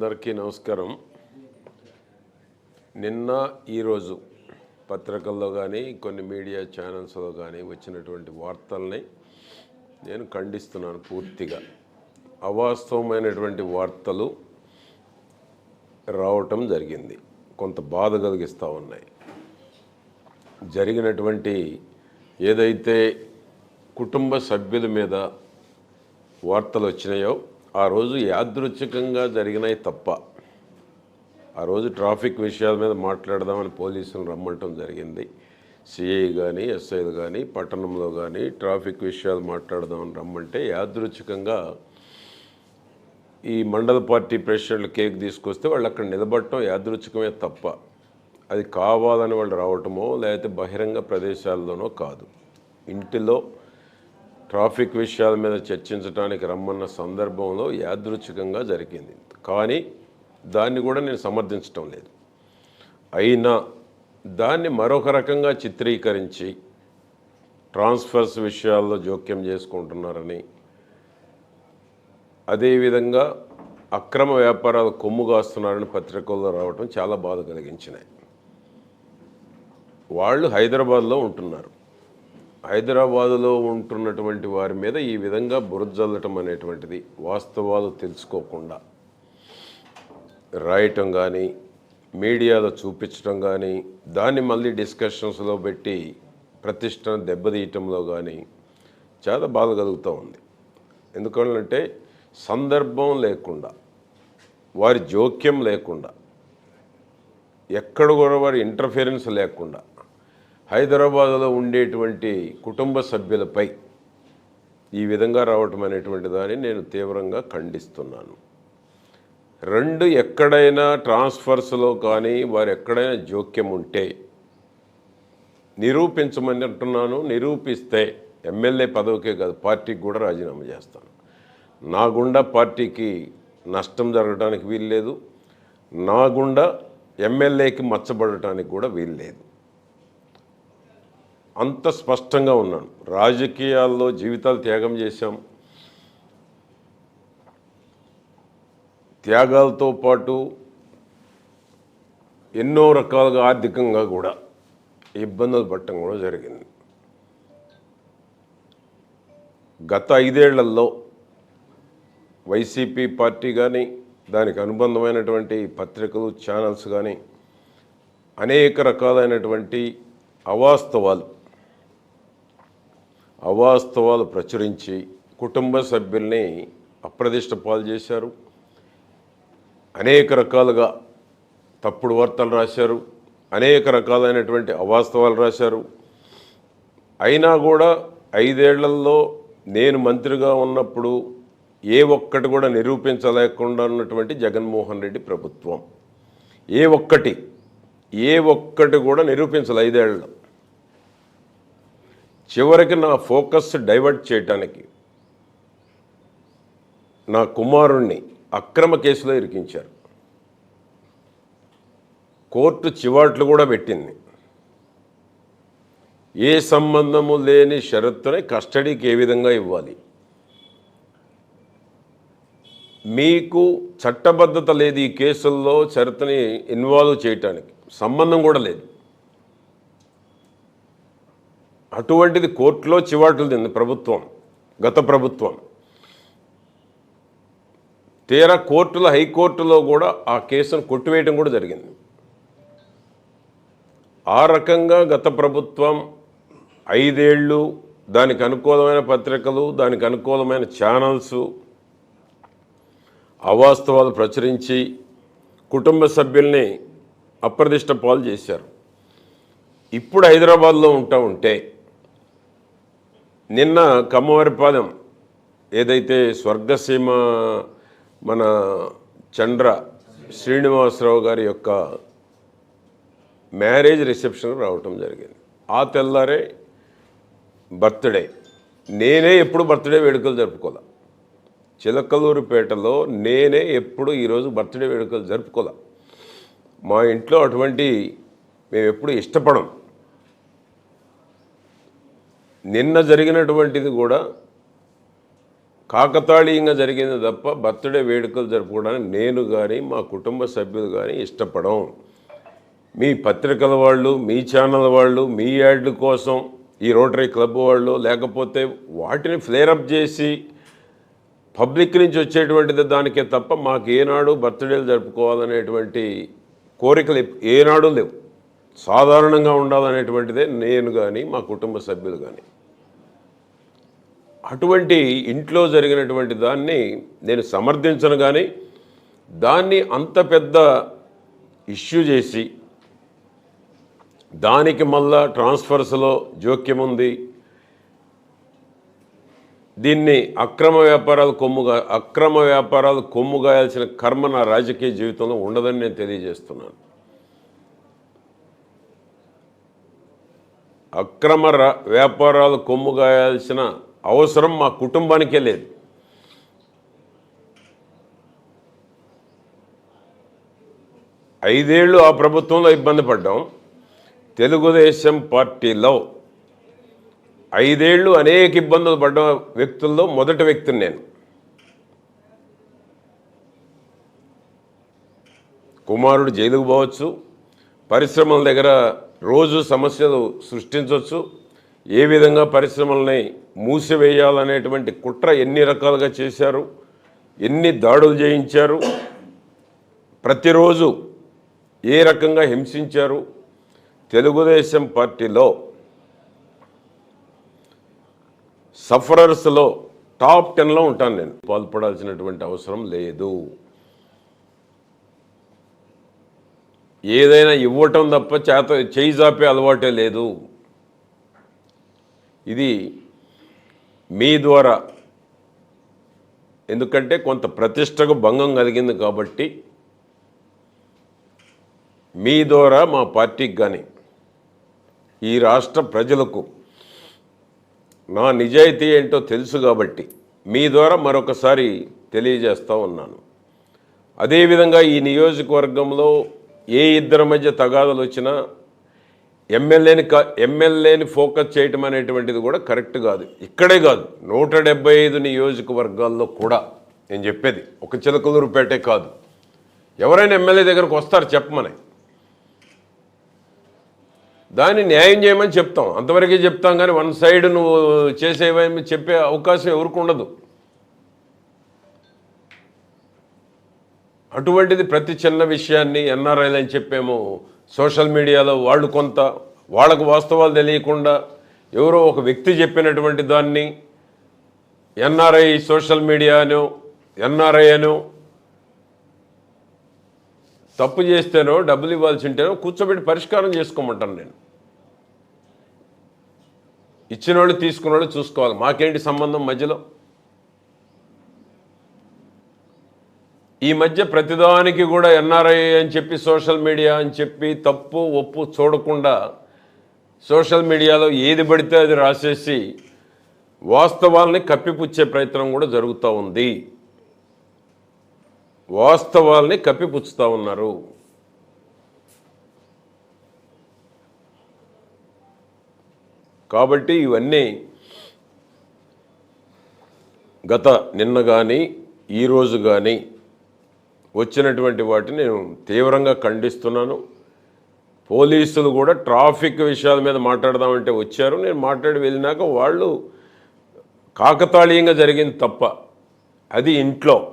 అందరికీ నమస్కారం. నిన్న ఈరోజు పత్రికల్లో కానీ కొన్ని మీడియా ఛానల్స్లో కానీ వచ్చినటువంటి వార్తల్ని నేను ఖండిస్తున్నాను పూర్తిగా. అవాస్తవమైనటువంటి వార్తలు రావటం జరిగింది. కొంత బాధ కలిగిస్తూ ఉన్నాయి. జరిగినటువంటి ఏదైతే కుటుంబ సభ్యుల మీద వార్తలు వచ్చినాయో ఆ రోజు యాదృచ్ఛికంగా జరిగినాయి తప్ప ఆ రోజు ట్రాఫిక్ విషయాల మీద మాట్లాడదామని పోలీసులు రమ్మటం జరిగింది. సిఐ కానీ ఎస్ఐలు కానీ పట్టణంలో కానీ ట్రాఫిక్ విషయాలు మాట్లాడదామని రమ్మంటే యాదృచ్ఛికంగా ఈ మండల పార్టీ ప్రెసిడెంట్లు కేక్ తీసుకొస్తే వాళ్ళు అక్కడ నిలబడటం యాదృచ్ఛికమే తప్ప అది కావాలని వాళ్ళు రావటమో లేకపోతే బహిరంగ ప్రదేశాల్లోనో కాదు. ఇంటిలో ట్రాఫిక్ విషయాల మీద చర్చించడానికి రమ్మన్న సందర్భంలో యాదృచ్ఛికంగా జరిగింది. కానీ దాన్ని కూడా నేను సమర్థించటం లేదు. అయినా దాన్ని మరొక రకంగా చిత్రీకరించి ట్రాన్స్ఫర్స్ విషయాల్లో జోక్యం చేసుకుంటున్నారని అదేవిధంగా అక్రమ వ్యాపారాలు కొమ్ము కాస్తున్నారని పత్రికల్లో రావటం చాలా బాధ కలిగించినాయి. వాళ్ళు హైదరాబాద్లో ఉంటున్నారు. హైదరాబాదులో ఉంటున్నటువంటి వారి మీద ఈ విధంగా బురజల్లటం అనేటువంటిది వాస్తవాలు తెలుసుకోకుండా రాయటం కానీ మీడియాలో చూపించడం కానీ దాన్ని మళ్ళీ డిస్కషన్స్లో పెట్టి ప్రతిష్టను దెబ్బతీయటంలో కానీ చాలా బాధ కలుగుతూ ఉంది. ఎందుకంటే సందర్భం లేకుండా వారి జోక్యం లేకుండా ఎక్కడ కూడా వారి ఇంటర్ఫిరెన్స్ లేకుండా హైదరాబాదులో ఉండేటువంటి కుటుంబ సభ్యులపై ఈ విధంగా రావటం అనేటువంటి దాన్ని నేను తీవ్రంగా ఖండిస్తున్నాను. రెండు ఎక్కడైనా ట్రాన్స్ఫర్స్లో కానీ వారు ఎక్కడైనా జోక్యం ఉంటే నిరూపించమని అంటున్నాను. నిరూపిస్తే ఎమ్మెల్యే పదవికే కాదు పార్టీకి కూడా రాజీనామా చేస్తాను. నా గుండా పార్టీకి నష్టం జరగడానికి వీల్లేదు. నా గుండా ఎమ్మెల్యేకి మచ్చబడటానికి కూడా వీల్లేదు. అంత స్పష్టంగా ఉన్నాను రాజకీయాల్లో జీవితాలు త్యాగం చేశాం. త్యాగాలతో పాటు ఎన్నో రకాలుగా ఆర్థికంగా కూడా ఇబ్బందులు పట్టడం కూడా జరిగింది. గత ఐదేళ్ళలో వైసీపీ పార్టీ కానీ దానికి అనుబంధమైనటువంటి పత్రికలు ఛానల్స్ కానీ అనేక రకాలైనటువంటి అవాస్తవాలు అవాస్తవాలు ప్రచురించి కుటుంబ సభ్యుల్ని అప్రదిష్ట పాలు చేశారు. అనేక రకాలుగా తప్పుడు వార్తలు రాశారు. అనేక రకాలైనటువంటి అవాస్తవాలు రాశారు. అయినా కూడా ఐదేళ్ళలో నేను మంత్రిగా ఉన్నప్పుడు ఏ ఒక్కటి కూడా నిరూపించలేకుండా ఉన్నటువంటి జగన్మోహన్ రెడ్డి ప్రభుత్వం. ఏ ఒక్కటి ఏ ఒక్కటి కూడా నిరూపించలే ఐదేళ్ళలో. చివరికి నా ఫోకస్ డైవర్ట్ చేయటానికి నా కుమారుణ్ణి అక్రమ కేసులో ఇరికించారు. కోర్టు చివాట్లు కూడా పెట్టింది. ఏ సంబంధము లేని షరతుని కస్టడీకి ఏ విధంగా ఇవ్వాలి? మీకు చట్టబద్ధత లేదు ఈ కేసుల్లో షరతుని ఇన్వాల్వ్ చేయటానికి. సంబంధం కూడా లేదు. అటువంటిది కోర్టులో చివాట్లు తింది ప్రభుత్వం గత ప్రభుత్వం. తీరా కోర్టులో హైకోర్టులో కూడా ఆ కేసును కొట్టివేయడం కూడా జరిగింది. ఆ రకంగా గత ప్రభుత్వం ఐదేళ్ళు దానికి అనుకూలమైన పత్రికలు దానికి అనుకూలమైన ఛానల్స్ అవాస్తవాలు ప్రచురించి కుటుంబ సభ్యుల్ని అప్రదిష్ట పాలు చేశారు. ఇప్పుడు హైదరాబాద్లో ఉంటా ఉంటే నిన్న కమ్మవారిపాలెం ఏదైతే స్వర్గసీమ మన చంద్ర శ్రీనివాసరావు గారి యొక్క మ్యారేజ్ రిసెప్షన్ రావటం జరిగింది. ఆ తెల్లారే బర్త్డే. నేనే ఎప్పుడు బర్త్డే వేడుకలు జరుపుకోలే. చిలకలూరుపేటలో నేనే ఎప్పుడు ఈరోజు బర్త్డే వేడుకలు జరుపుకోలే. మా ఇంట్లో అటువంటి మేము ఎప్పుడు ఇష్టపడం నిన్న జరిగినటువంటిది కూడా కాకతాళీయంగా జరిగింది తప్ప బర్త్డే వేడుకలు జరుపుకోవడానికి నేను కానీ మా కుటుంబ సభ్యులు కానీ ఇష్టపడం. మీ పత్రికల వాళ్ళు మీ ఛానల్ వాళ్ళు మీ యాడ్ల కోసం ఈ రోటరీ క్లబ్ వాళ్ళు లేకపోతే వాటిని ఫ్లేరప్ చేసి పబ్లిక్ నుంచి వచ్చేటువంటిది దానికే తప్ప మాకు ఏనాడు బర్త్డేలు జరుపుకోవాలనేటువంటి కోరికలు ఏనాడు లేవు. సాధారణంగా ఉండాలనేటువంటిదే నేను కానీ మా కుటుంబ సభ్యులు కానీ అటువంటి ఇంట్లో జరిగినటువంటి దాన్ని నేను సమర్థించను కానీ దాన్ని అంత పెద్ద ఇష్యూ చేసి దానికి మళ్ళా ట్రాన్స్ఫర్స్లో జోక్యం ఉంది దీన్ని అక్రమ వ్యాపారాలు కొమ్ముగా అక్రమ వ్యాపారాలు కొమ్ముగాయాల్సిన కర్మ నా రాజకీయ జీవితంలో ఉండదని నేను తెలియజేస్తున్నాను. అక్రమ రా- వ్యాపారాలు కొమ్ముగాయాల్సిన అవసరం మా కుటుంబానికే లేదు. ఐదేళ్ళు ఆ ప్రభుత్వంలో ఇబ్బంది పడ్డాం. తెలుగుదేశం పార్టీలో ఐదేళ్ళు అనేక ఇబ్బందులు పడ్డ వ్యక్తుల్లో మొదటి వ్యక్తిని నేను. కుమారుడు జైలుకు పోవచ్చు. పరిశ్రమల దగ్గర రోజు సమస్యలు సృష్టించవచ్చు ఏ విధంగా పరిశ్రమల్ని మూసివేయాలనేటువంటి కుట్ర ఎన్ని రకాలుగా చేశారు ఎన్ని దాడులు చేయించారు ప్రతిరోజు ఏ రకంగా హింసించారు తెలుగుదేశం పార్టీలో సఫరర్స్లో టాప్ టెన్లో ఉంటాను నేను. పాల్పడాల్సినటువంటి అవసరం లేదు. ఏదైనా ఇవ్వటం తప్ప చేత చేయి జాపే అలవాటే లేదు. ఇది మీ ద్వారా. ఎందుకంటే కొంత ప్రతిష్టకు భంగం కలిగింది కాబట్టి మీ ద్వారా మా పార్టీకి కానీ ఈ రాష్ట్ర ప్రజలకు నా నిజాయితీ ఏంటో తెలుసు కాబట్టి మీ ద్వారా మరొకసారి తెలియజేస్తూ ఉన్నాను. అదేవిధంగా ఈ నియోజకవర్గంలో ఏ ఇద్దరి మధ్య తగాదలు వచ్చినా ఎమ్మెల్యేని క ఎమ్మెల్యేని ఫోకస్ చేయటం అనేటువంటిది కూడా కరెక్ట్ కాదు. ఇక్కడే కాదు. నూట డెబ్బై ఐదు నియోజకవర్గాల్లో కూడా నేను చెప్పేది. ఒక చిలకలూరుపేటే కాదు. ఎవరైనా ఎమ్మెల్యే దగ్గరకు వస్తారు చెప్పమని. దాన్ని న్యాయం చేయమని చెప్తాం. అంతవరకే చెప్తాం కానీ వన్ సైడ్ నువ్వు చేసేవేమి చెప్పే అవకాశం ఎవరికి ఉండదు. అటువంటిది ప్రతి చిన్న విషయాన్ని ఎన్ఆర్ఐలు అని చెప్పేమో సోషల్ మీడియాలో వాళ్ళు కొంత వాళ్ళకు వాస్తవాలు తెలియకుండా ఎవరో ఒక వ్యక్తి చెప్పినటువంటి దాన్ని ఎన్ఆర్ఐ సోషల్ మీడియానో ఎన్ఆర్ఐను తప్పు చేస్తేనో డబ్బులు ఇవ్వాల్సి ఉంటేనో కూర్చోబెట్టి పరిష్కారం చేసుకోమంటాను నేను. ఇచ్చిన వాళ్ళు తీసుకున్న వాళ్ళు చూసుకోవాలి. మాకేంటి సంబంధం మధ్యలో? ఈ మధ్య ప్రతిదానికి కూడా ఎన్ఆర్ఐ అని చెప్పి సోషల్ మీడియా అని చెప్పి తప్పు ఒప్పు చూడకుండా సోషల్ మీడియాలో ఏది పడితే అది రాసేసి వాస్తవాల్ని కప్పిపుచ్చే ప్రయత్నం కూడా జరుగుతూ ఉంది. వాస్తవాల్ని కప్పిపుచ్చుతూ ఉన్నారు. కాబట్టి ఇవన్నీ గత నిన్న కానీ ఈరోజు కానీ వచ్చినటువంటి వాటిని నేను తీవ్రంగా ఖండిస్తున్నాను. పోలీసులు కూడా ట్రాఫిక్ విషయాల మీద మాట్లాడదామంటే వచ్చారు. నేను మాట్లాడి వెళ్ళినాక వాళ్ళు కాకతాళీయంగా జరిగింది తప్ప. అది ఇంట్లో.